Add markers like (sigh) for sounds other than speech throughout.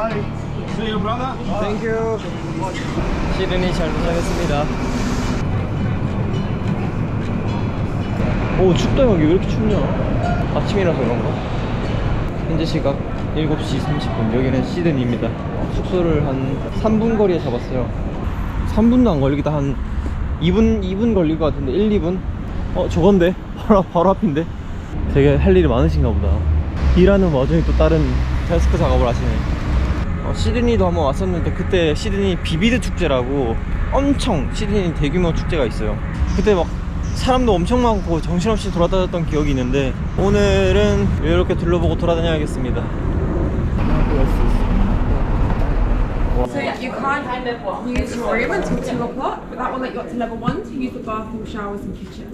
See you, brother. 땡큐 시드니 잘 도착했습니다 오 춥다 여기 왜 이렇게 춥냐 아침이라서 그런가? 현재 시각 7시 30분 여기는 시드니입니다 숙소를 한 3분 거리에 잡았어요 3분도 안 걸리기도 한 2분 2분 걸릴 것 같은데 1, 2분? 어 저건데? (laughs) 바로, 바로 앞인데? 되게 할 일이 많으신가 보다 일하는 와중에 또 다른 데스크 작업을 하시네 어, 시드니도 한번 왔었는데 그때 시드니 비비드 축제라고 엄청 시드니 대규모 축제가 있어요. 그때 막 사람도 엄청 많고 정신없이 돌아다녔던 기억이 있는데 오늘은 이렇게 둘러보고 돌아다녀야겠습니다. So you can't use your room until 2 o'clock, but that will let you up to level 1 to use the bathroom, showers and kitchen.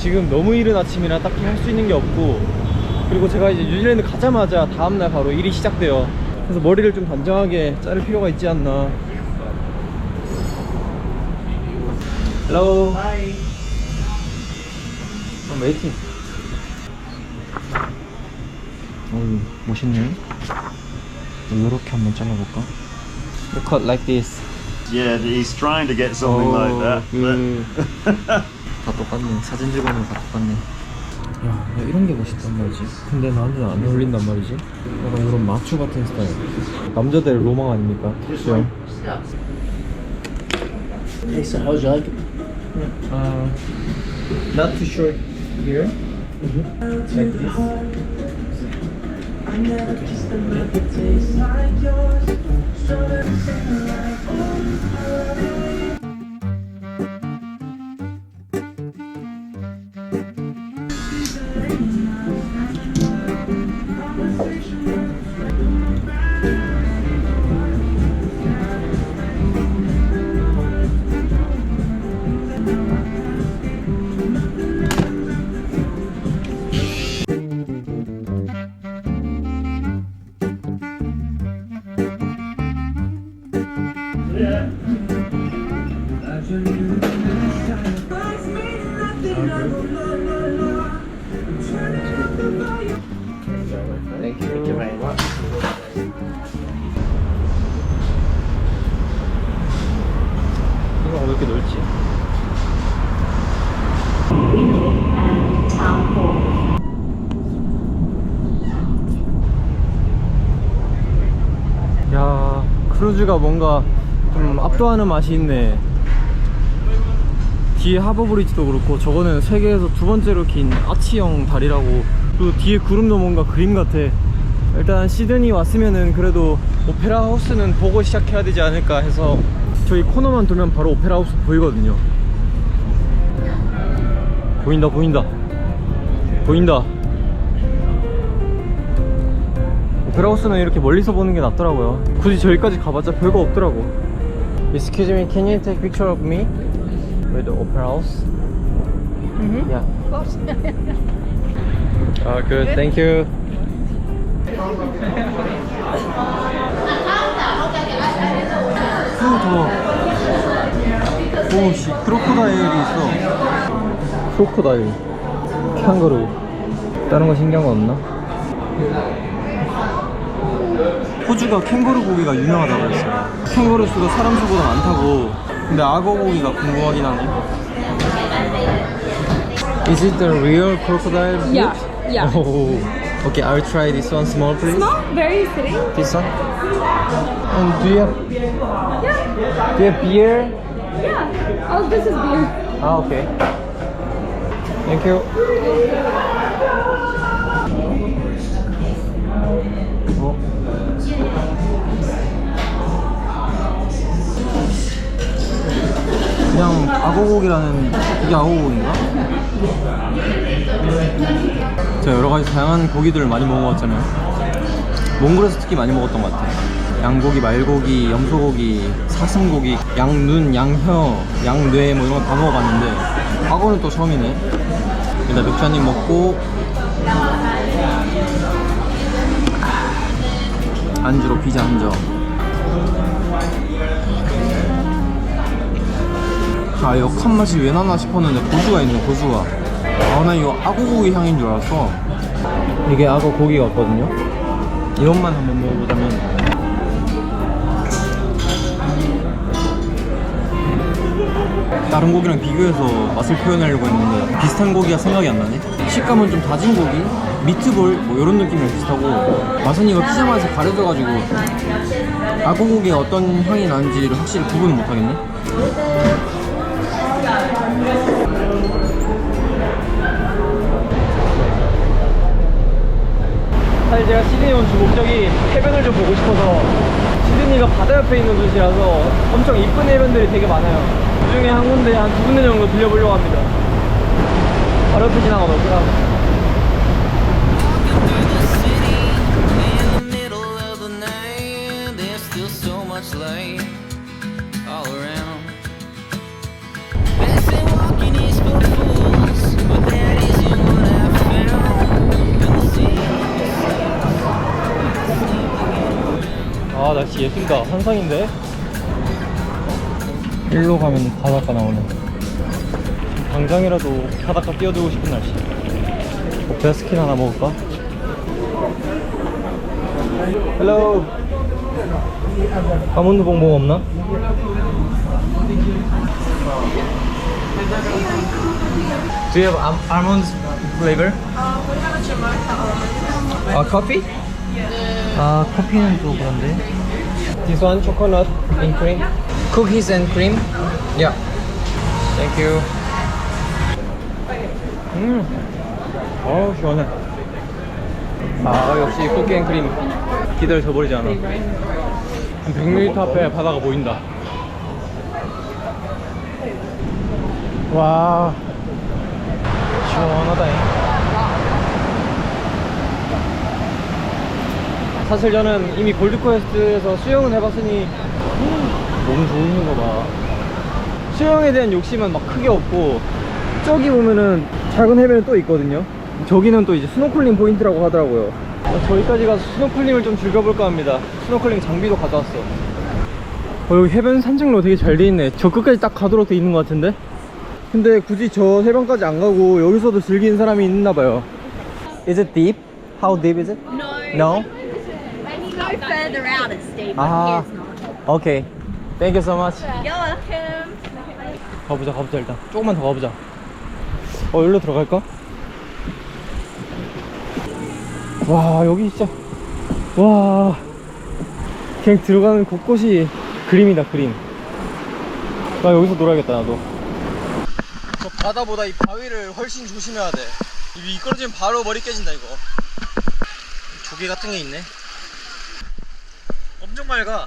지금 너무 이른 아침이라 딱히 할 수 있는 게 없고 그리고 제가 이제 뉴질랜드 가자마자 다음날 바로 일이 시작돼요. 그래서 머리를 좀 단정하게 자를 필요가 있지 않나. Hello. Hi. I'm waiting. 어우 멋있네. 이렇게 한번 잘라볼까? You cut like this. Yeah, he's trying to get something like that. 그... But (laughs) 다 똑같네. 사진 찍어놓은 다 똑같네 야, 야 이런 게 멋있단 말이지 근데 나한테는 안 어울린단 말이지 약간 이런 마초 같은 스타일 남자들 로망 아닙니까? 그죠? Hey, so how'd you like it? Uh, not too short here like this Thank 이렇게 넓지? 야 크루즈가 뭔가 좀 압도하는 맛이 있네. 뒤에 하버브리지도 그렇고 저거는 세계에서 두 번째로 긴 아치형 다리라고. 그리고 뒤에 구름도 뭔가 그림 같아. 일단 시드니 왔으면은 그래도 오페라 하우스는 보고 시작해야 되지 않을까 해서 저희 코너만 돌면 바로 오페라 하우스 보이거든요 보인다 보인다 보인다 오페라 하우스는 이렇게 멀리서 보는 게 낫더라고요 굳이 저기까지 가봤자 별거 없더라고 Excuse me, can you take picture of me with the opera house? Mm-hmm. Yeah. Of course. oh, good. Thank you. 후 더워. 오씨 크로코다일이 있어. 크로코다일. 캥거루. 다른 거 신기한 거 없나? 호주가 캥거루 고기가 유명하다고 했어요. 캥거루 수가 사람 수보다 많다고. 근데 악어 고기가 궁금하긴 하네. Is it the real crocodile? meat? Yeah, yeah. Oh. Okay, I'll try this one small, please. Not very sitting. This one. And do you have Yeah, do you have beer? yeah. Oh, this is beer. Ah, okay. Thank you. 어? 그냥 악어고기라는 이게 악어고기인가? 제가 여러 가지 다양한 고기들을 많이 먹어봤잖아요. 몽골에서 특히 많이 먹었던 것 같아요. 양고기, 말고기, 염소고기, 사슴고기, 양눈, 양혀, 양뇌 뭐 이런 거 다 먹어봤는데 악어는 또 처음이네. 일단 맥주 한입 먹고 안주로 피자 한 점. 아 역한 맛이 왜 나나 싶었는데 고수가 있네 고수가 아나 이거 악어고기 향인 줄 알았어 이게 악어 고기 같거든요 이것만 한번 먹어보자면 다른 고기랑 비교해서 맛을 표현하려고 했는데 비슷한 고기가 생각이 안 나네. 식감은 좀 다진 고기, 미트볼 뭐 이런 느낌이랑 비슷하고 맛은 이거 피자 맛에 가려져가지고 아고고기에 어떤 향이 나는지를 확실히 구분을 못하겠네. 사실 제가 시드니 온 주 목적이 해변을 좀 보고 싶어서 시드니가 바다 옆에 있는 도시라서 엄청 이쁜 해변들이 되게 많아요 그 중에 한 군데 한 두 군데 정도 들려보려고 합니다 바로 옆에 the city. 아 날씨 예술이다 환상인데 일로 가면 바닷가 나오네 당장이라도 바닷가 뛰어들고 싶은 날씨 어, 베스킨 하나 먹을까? 헬로 아몬드 봉봉 없나? Do you have um, almond flavor? 아 커피? 아 커피는 또 그런데 This one coconut and cream Cookies and cream? Yeah. Thank you. 음. 어우 시원해. 아 역시 쿠키 앤 크림. 기대를 저버리지 않아. 한 100m 앞에 바다가 보인다. 와. 시원하다 사실 저는 이미 골드코스트에서 수영은 해봤으니 너무 좋은 거 봐. 수영에 대한 욕심은 막 크게 없고 저기 보면은 작은 해변이 또 있거든요. 저기는 또 이제 스노클링 포인트라고 하더라고요. 어, 저기까지 가서 스노클링을 좀 즐겨볼까 합니다. 스노클링 장비도 가져왔어. 어, 여기 해변 산책로 되게 잘 돼 있네. 저 끝까지 딱 가도록 돼 있는 것 같은데? 근데 굳이 저 해변까지 안 가고 여기서도 즐기는 사람이 있나 봐요. Is it deep? How deep is it? No. No? Go further out, it's steep. Ah. Not. 오케이. Thank you so much. You're welcome. 가보자, 가보자, 일단. 조금만 더 가보자. 어, 여기로 들어갈까? 와, 여기 진짜. 와. 그냥 들어가는 곳곳이 그림이다, 그림. 나 여기서 놀아야겠다, 나도. 저 바다보다 이 바위를 훨씬 조심해야 돼. 이 미끄러지면 바로 머리 깨진다, 이거. 조개 같은 게 있네. 엄청 맑아.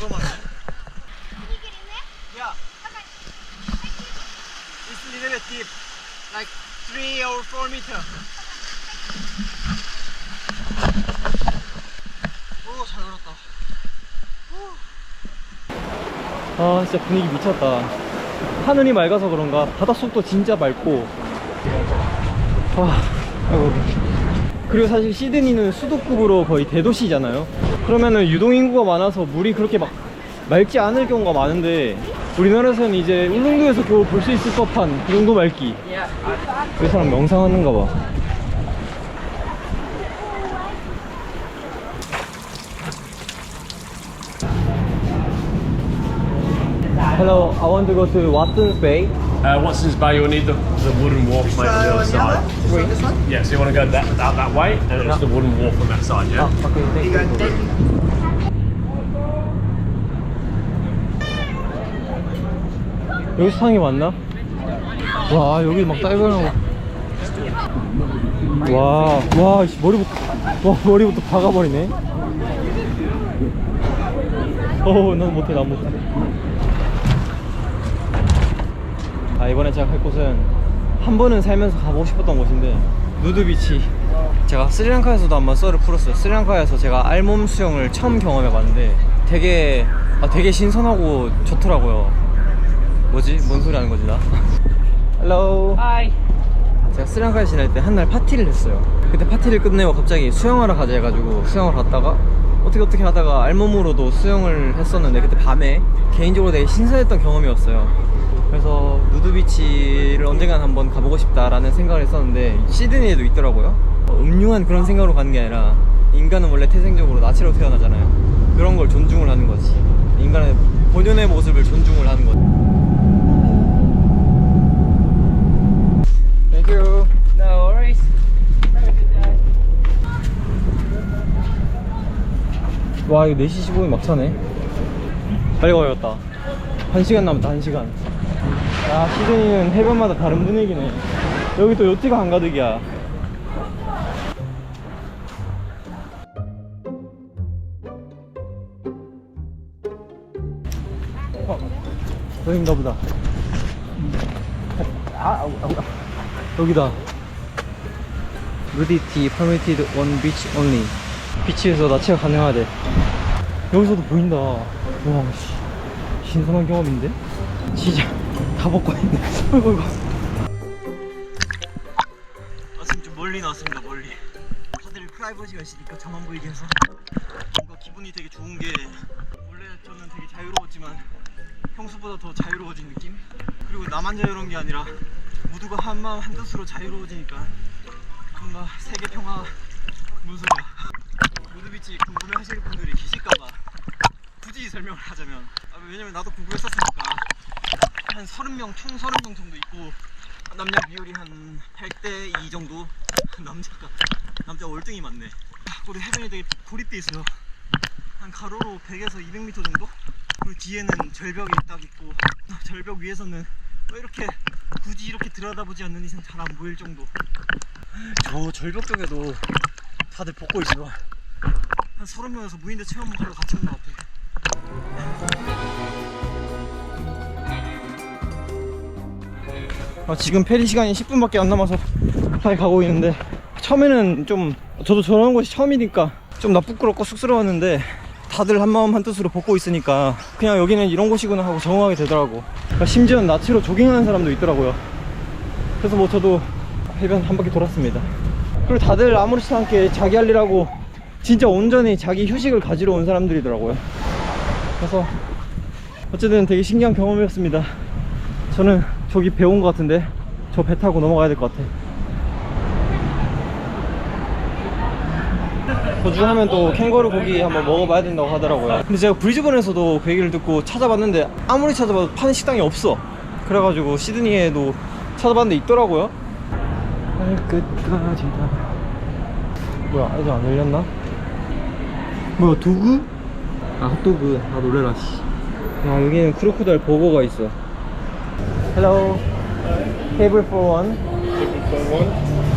용감하네 야 It's a little bit deep like 3 or 4 meter 오, 잘 걸었다. 아, 진짜 분위기 미쳤다. 하늘이 맑아서 그런가 바닷속도 진짜 맑고. 아, 아이고. 그리고 사실 시드니는 수도급으로 거의 대도시잖아요. 그러면은 유동인구가 많아서 물이 그렇게 막 맑지 않을 경우가 많은데 우리나라에서는 이제 울릉도에서 겨우 볼 수 있을 법한 그 정도 맑기. 그 사람 명상하는가 봐. Hello, I want to go to Watson's Bay. Uh, Watson's Bay, you'll need the, the wooden wharf mate on the other side. This one? Yeah, so you want to go that, out that way, and it's the wooden wharf on that side, yeah? Oh, okay, thank you. 여기 수상이 맞나? 와 여기 막 딸그하고 와, 와, 씨, 머리부터, 와, 머리부터 박아버리네. 오, 난 못해, 난 못해. 이번에 제가 갈 곳은 한 번은 살면서 가보고 싶었던 곳인데, 누드비치. 제가 스리랑카에서도 한번 썰을 풀었어요. 스리랑카에서 제가 알몸 수영을 처음 경험해 봤는데, 되게, 아, 되게 신선하고 좋더라고요. 뭐지? 뭔 소리 하는 거지, 나? (laughs) 헬로. Hi. 제가 스리랑카에 지낼 때 한 날 파티를 했어요. 그때 파티를 끝내고 갑자기 수영하러 가자 해가지고 수영을 갔다가 어떻게 어떻게 하다가 알몸으로도 수영을 했었는데 그때 밤에 개인적으로 되게 신선했던 경험이었어요. 그래서 누드비치를 언젠간 한번 가보고 싶다라는 생각을 했었는데 시드니에도 있더라고요. 어, 음흉한 그런 생각으로 가는 게 아니라 인간은 원래 태생적으로 나치로 태어나잖아요. 그런 걸 존중을 하는 거지. 인간의 본연의 모습을 존중을 하는 거지. Thank you. No worries. 와 이거 4시 15분 막차네 빨리 가야겠다 1시간 남았다 1시간 야 시드니는 해변마다 다른 분위기네. 여기 또 요트가 한가득이야. 어, 여긴가 보다. 아, 아우, 아우, 아우. 여기다. 루디티 permitted one beach only. 비치에서 납치가 가능하대. 여기서도 보인다. 와 씨, 신선한 경험인데? 진짜 다 벗고 있네. 어이구 어이구 아 지금 좀 멀리 나왔습니다 멀리. 다들 프라이버시가 있으니까 저만 보이게 해서. 뭔가 기분이 되게 좋은 게 원래 저는 되게 자유로웠지만 평소보다 더 자유로워진 느낌? 그리고 나만 자유로운 게 아니라 모두가 한 마음 한 뜻으로 자유로워지니까 뭔가 세계 평화 소리야 무드비치 궁금해 하실 분들이 계실까봐 굳이 설명을 하자면. 아, 왜냐면 나도 궁금했었으니까 한 30명 총 30명 정도 있고 남녀 비율이 한 8대 2 정도? (laughs) 남자가 남자 월등히 많네. 우리 해변이 되게 고립돼 있어요. 한 가로로 100에서 200m 정도? 그리고 뒤에는 절벽이 딱 있고 절벽 위에서는 왜 이렇게 굳이 이렇게 들여다보지 않는 이상 잘 안 보일 정도. 저 절벽 쪽에도 다들 벗고 있어 한 30명에서 무인대 체험하러 같이 온 것 같아 아, 지금 페리 시간이 10분밖에 안 남아서 빨리 가고 있는데 처음에는 좀 저도 저런 곳이 처음이니까 좀 나 부끄럽고 쑥스러웠는데 다들 한마음 한뜻으로 벗고 있으니까 그냥 여기는 이런 곳이구나 하고 적응하게 되더라고. 그러니까 심지어 나치로 조깅하는 사람도 있더라고요. 그래서 뭐 저도 해변 한 바퀴 돌았습니다. 그리고 다들 아무렇지도 않게 자기 할 일하고 진짜 온전히 자기 휴식을 가지러 온 사람들이더라고요. 그래서 어쨌든 되게 신기한 경험이었습니다. 저는 저기 배 온 것 같은데? 저 배 타고 넘어가야 될 것 같아. 거주하면 또 캥거루 고기 한번 먹어봐야 된다고 하더라고요. 근데 제가 브리즈번에서도 그 얘기를 듣고 찾아봤는데 아무리 찾아봐도 파는 식당이 없어. 그래가지고 시드니에도 찾아봤는데 있더라고요. 발끝까지 다. 뭐야 아직 안 열렸나? 뭐야 도그? 아 핫도그. 아 놀래라 씨야 여기는 크로코다일 버거가 있어 Hello Table for one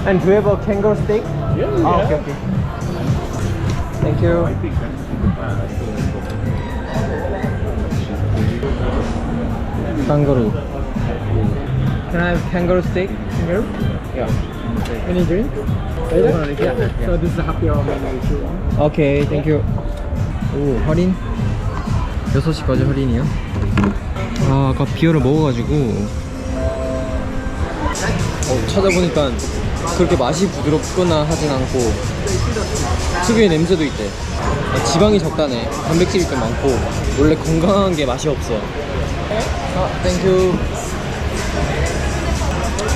And do you have a kangaroo steak? Yeah, 아, okay, okay. Thank you. Kangaroo. Can I have kangaroo steak? Kangaroo? Yeah. Any drink? Yeah. So this is a happy hour menu if you want. 오케이, 땡큐. 오, 할인? 6시까지 할인이요? 아, 아까 비어를 먹어가지고. 어, 찾아보니까 그렇게 맛이 부드럽거나 하진 않고, 특유의 냄새도 있대. 아, 지방이 적다네. 단백질이 좀 많고, 원래 건강한 게 맛이 없어. 아, 땡큐.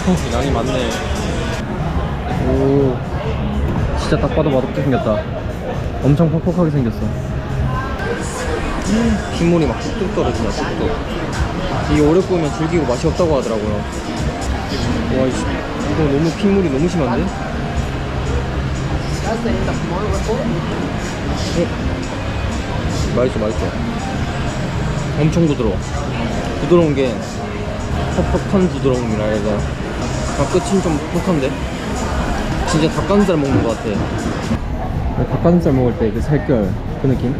어, 양이 많네. 오. 진짜 딱 봐도 맛없게 생겼다. 엄청 퍽퍽하게 생겼어. 핏물이 막 뚝뚝 떨어진다, 뚝뚝. 이게 오래 구우면 질기고 맛이 없다고 하더라고요. 와, 이씨, 이거 너무 핏물이 너무 심한데? 어? 맛있어, 맛있어. 엄청 부드러워. 부드러운 게 퍽퍽한 부드러움이라 해서 아, 끝은 좀 퍽퍽한데? 진짜 닭가슴살 먹는 것 같아. 닭가슴살 먹을 때 그 살결 그 느낌?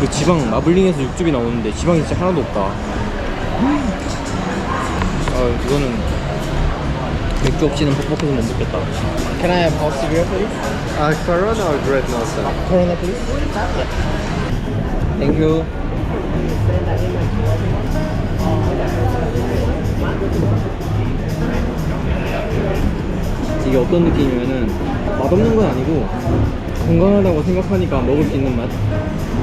그 지방 마블링에서 육즙이 나오는데 지방이 진짜 하나도 없다 아 이거는 맥주 없이는 퍽퍽해서 못 먹겠다 Can I have house beer please? Uh, Corona or Red Monster? Corona please? Thank you 이게 어떤 느낌이면은 맛없는 건 아니고 건강하다고 생각하니까 먹을 수 있는 맛?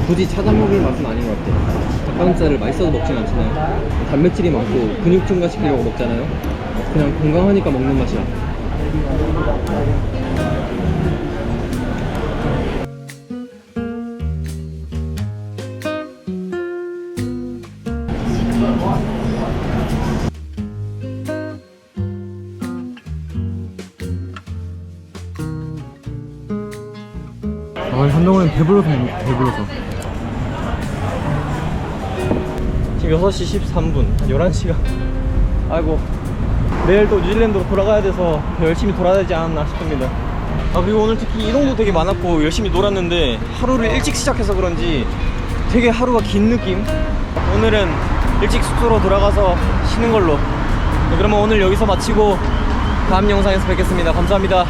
굳이 찾아 먹을 맛은 아닌 것 같아 닭가슴살을 맛있어서 먹진 않잖아요. 단백질이 많고 근육 증가시키려고 먹잖아요. 그냥 건강하니까 먹는 맛이야 배불러서 배불러서. 지금 6시 13분, 11시가. 아이고, 내일 또 뉴질랜드로 돌아가야 돼서 더 열심히 돌아야 되지 않았나 싶습니다. 아, 그리고 오늘 특히 이동도 되게 많았고 열심히 놀았는데 하루를 일찍 시작해서 그런지 되게 하루가 긴 느낌? 오늘은 일찍 숙소로 돌아가서 쉬는 걸로. 네, 그러면 오늘 여기서 마치고 다음 영상에서 뵙겠습니다. 감사합니다.